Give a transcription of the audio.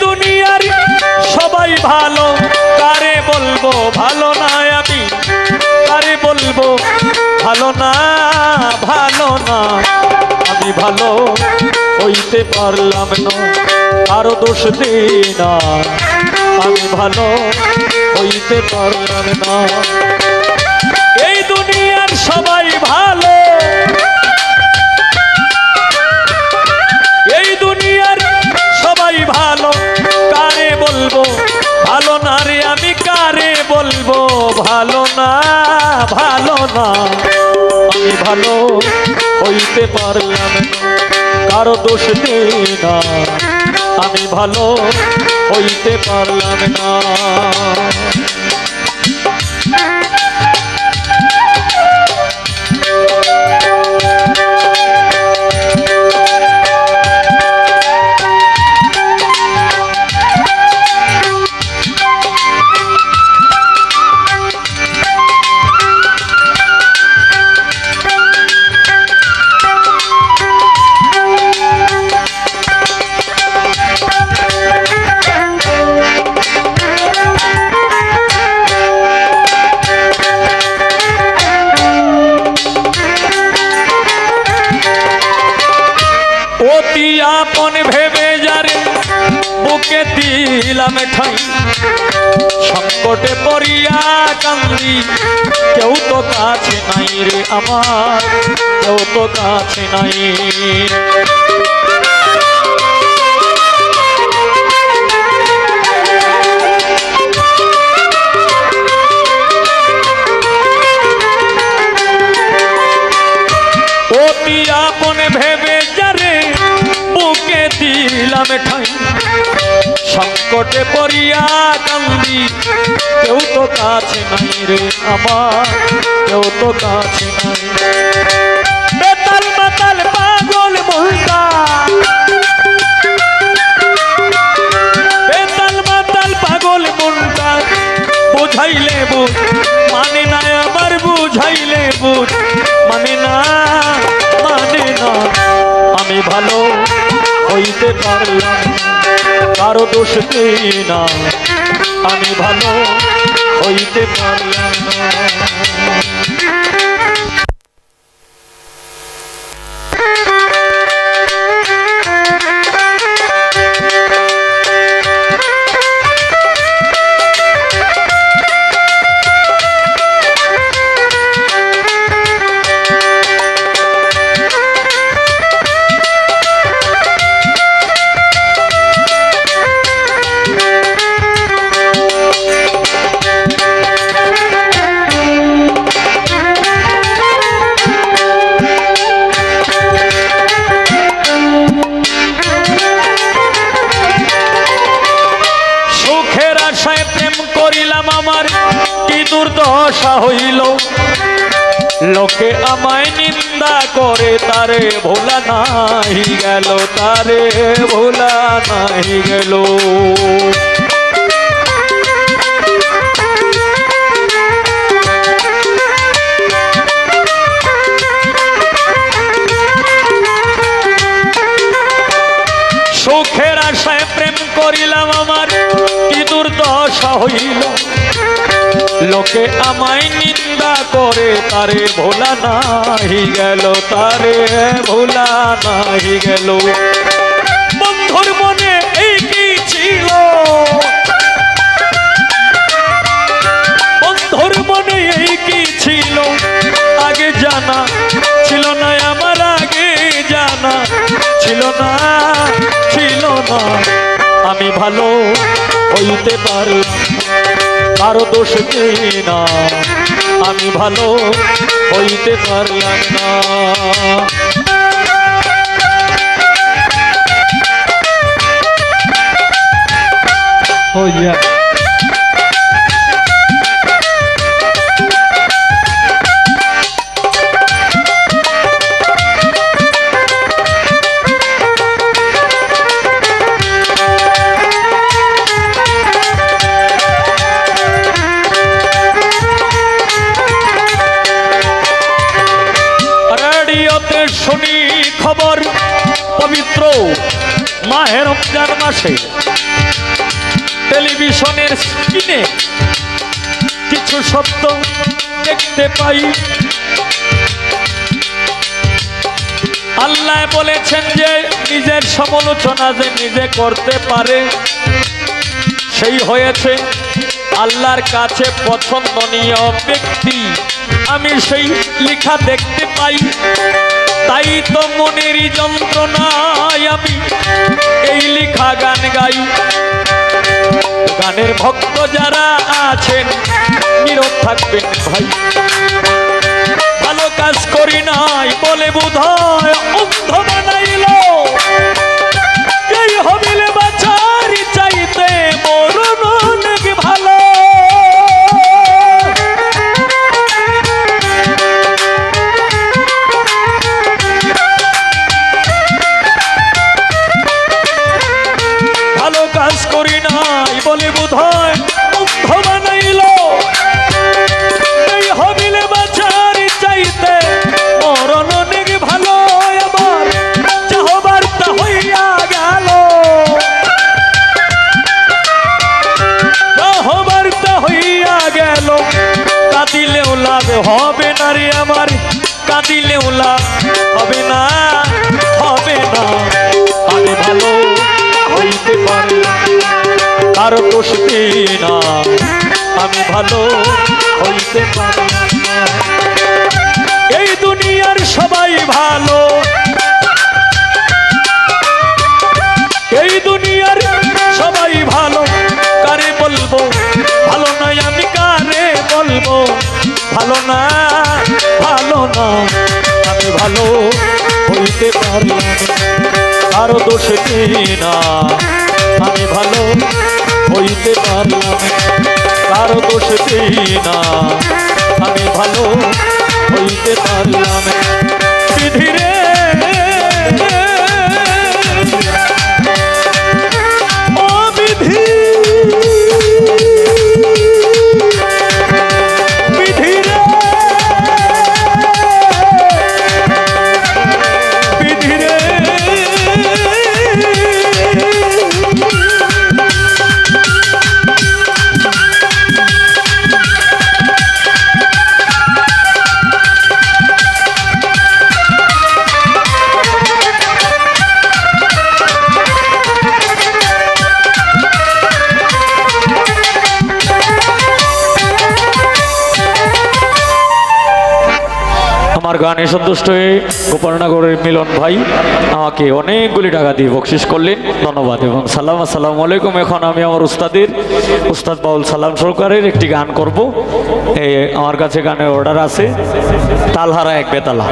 দুনিয়ার সবাই ভালো। কারে বলব ভালো না আমি? কারে বলব ভালো না ভালো না? আমি ভালো হইতে পারলাম না আরও দোষ না। আমি ভালো হইতে পারলাম না। এই দুনিয়ার সবাই ভালো ভালো না। আমি ভালো হইতে পারলাম কারও দোষ নেই না। আমি ভালো হইতে পারলাম না। দিলাম ঠাই সংকটে পড়িয়া কান্দি। কেউ তো কাছে নাই রে আমার, কেউ তো কাছে নাই। সংকটে পড়িয়া কান্দি। কেউ তো কাছে নাই রে আমার, কেউ তো কাছে নাই। বেতাল মাতাল পাগল মনটা বেতাল মাতাল পাগল মনটা বুঝাইলে বুঝ মানে না আমার বুঝাইলে বুঝ মানে না মানে না। আমি ভালো হইতে পারলাম। না। কারও দোষ না আমি ভালো হইতে পারলাম করিলাম আমার, কি দুর্দশা হইল? লোকে আমায় নিন্দা করে, তারে ভোলা নাই গেল, তারে ভোলা নাই গেল। লোকে আমায় নিন্দা করে, তারে ভোলা নাহি গেল, তারে ভোলা নাহি গেল। বন্ধুর মনে এই কি ছিল? বন্ধুর মনে এই কি ছিল? আগে জানা ছিল না, আমার আগে জানা ছিল না ছিল না। আমি ভালো হইতে পারলাম। কারও দোষ না আমি ভালো হইতে পারলাম না Oh yeah. শুনি খবর পবিত্র মাহের রমজান মাসে। টেলিভিশনের স্ক্রিনে কিছু শব্দ দেখতে পাই। আল্লাহ বলেছেন যে নিজের সমালোচনা যে নিজে করতে পারে, সেই হয়েছে আল্লাহর কাছে পছন্দনীয় ব্যক্তি। আমি সেই লেখা দেখতে পাই। তাই তো মনের যন্ত্রণায় আমি এই লেখা গান গাই। গানের ভক্ত যারা আছেন, নীরব থাকবেন ভাই। ভালো কাজ করি নাই বলে বোধ হয় হইতে পারি আর আমি ভালো হইতে পারি এই দুনিয়ার সবাই ভালো ভালো হইতে পারি। আরও দোষ না? আমি ভালো হইতে পারলাম কারও দোষ না? আমি ভালো হইতে পারলাম গানে সন্তুষ্ট হয়ে গোপালনগরের মিলন ভাই আমাকে অনেকগুলি টাকা দিয়ে বকশিস করলেন। ধন্যবাদ এবং সালাম, আসসালাম আলাইকুম। এখন আমি আমার উস্তাদের, উস্তাদ বাউল সালাম সরকারের একটি গান করব। আমার কাছে গানের অর্ডার আছে, তালহারা এক বেতালা।